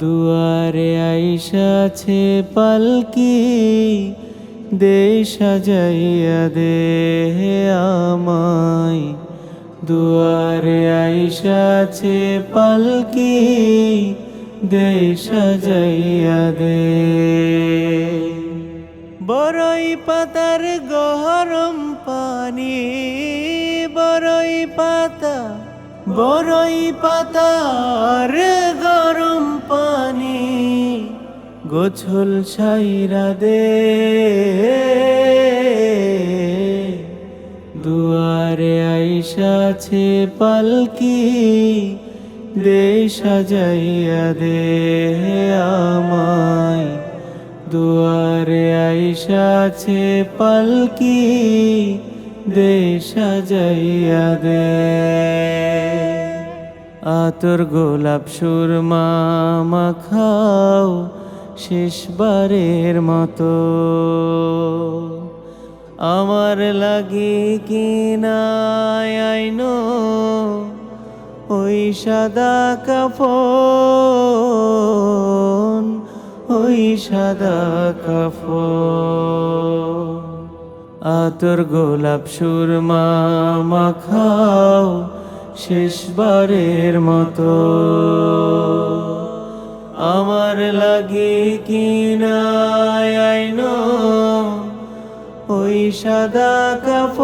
দুয়ারে আইসাছে পালকি দে সাজাইয়া দে আমায়। দুয়ারে আইসাছে পালকি দে সাজাইয়া দে। বড়ই পাতার গরম পানি বড়ই পাতা বড়ই পাতার গরম পানি, গোছল ছাইরা দে। দুয়ারে আইসাছে পালকি দে সাজাইয়া দে আমায়। দুয়ারে আইসাছে পালকি দে সাজাইয়া দে। আতর গোলাপ সুরমা মাখাও শেষবারের মতো। আমার লাগি কিনায় আইনো ওই সাদা কাফন, ওই সাদা কাফন। আতর গোলাপ সুরমা মাখাও শেষবারের মতো। আমার লাগে আইনো, ওই সাদা ওই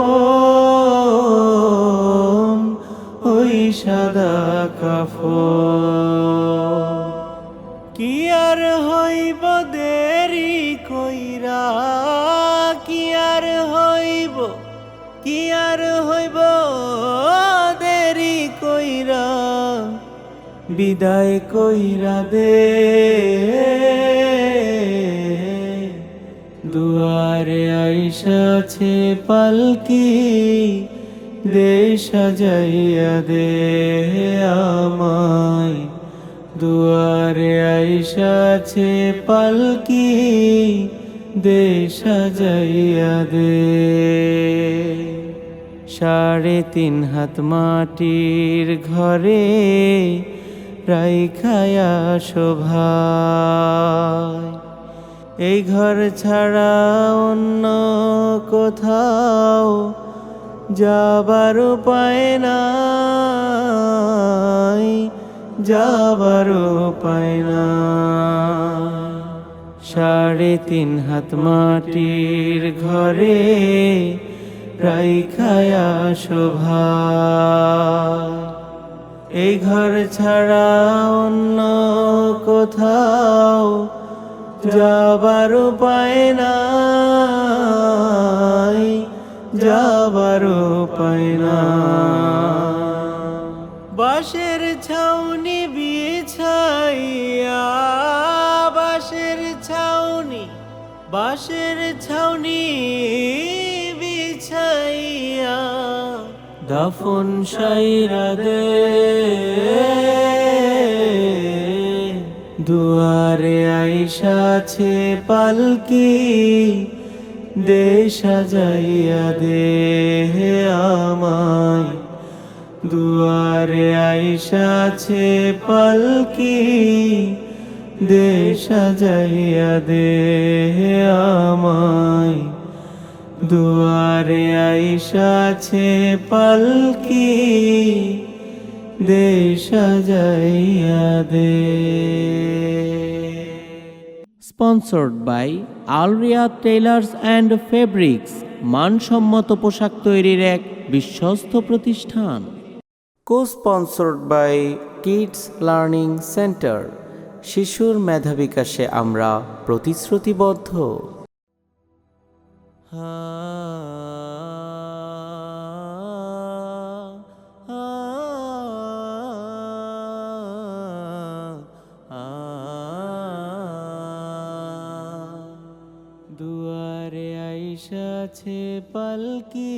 সাদা কাফন। কি আর হইব দেরি কইরা? কি আর হইব? কি আর হইব দেরি কইরা? বিদায় কইরা দে। দুয়ারে আইসাছে পালকি। দে সাজাইয়া দে আমায়। দুয়ারে আইসাছে পালকি দে সাজাইয়া দে। সাড়ে তিন হাত মাটির ঘরে রাইখায়া শোভা এই ঘর ছাড়া অন্য কোথাও যাবার উপায় নাই, যাবার উপায় না সাড়ে তিন হাত মাটির ঘরে রাইখায়া শোভা। এই ঘর ছাড়া অন্য কোথাও যাবার উপায় নাই। যাবার উপায় না। বাঁশের ছাউনি বিছাইয়া, বাঁশের ছাউনি বাঁশের ছাউনি বিছাইয়া, দাফন সাইরা দে। দুয়ারে আইসাছে পালকি দে সাজাইয়া দে আমায়। দুয়ারে আইসাছে পালকি দে সাজাইয়া দে আমায়। দুয়ারে আইসাছে পালকি দে সাজাইয়া দে। স্পন্সর্ড বাই আলরিয়া টেইলার্স অ্যান্ড ফেব্রিক্স মানসম্মত পোশাক তৈরির এক বিশ্বস্ত প্রতিষ্ঠান। Co sponsored by kids learning centre শিশুর মেধা বিকাশে আমরা প্রতিশ্রুতিবদ্ধ। দুয়ারে আইসাছে পালকি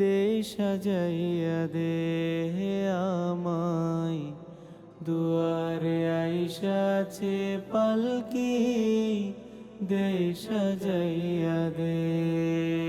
দে সাজাইয়া দে আমায়। দুয়ারে আইসা আইসাছে পালকি দে সাজাইয়া দে।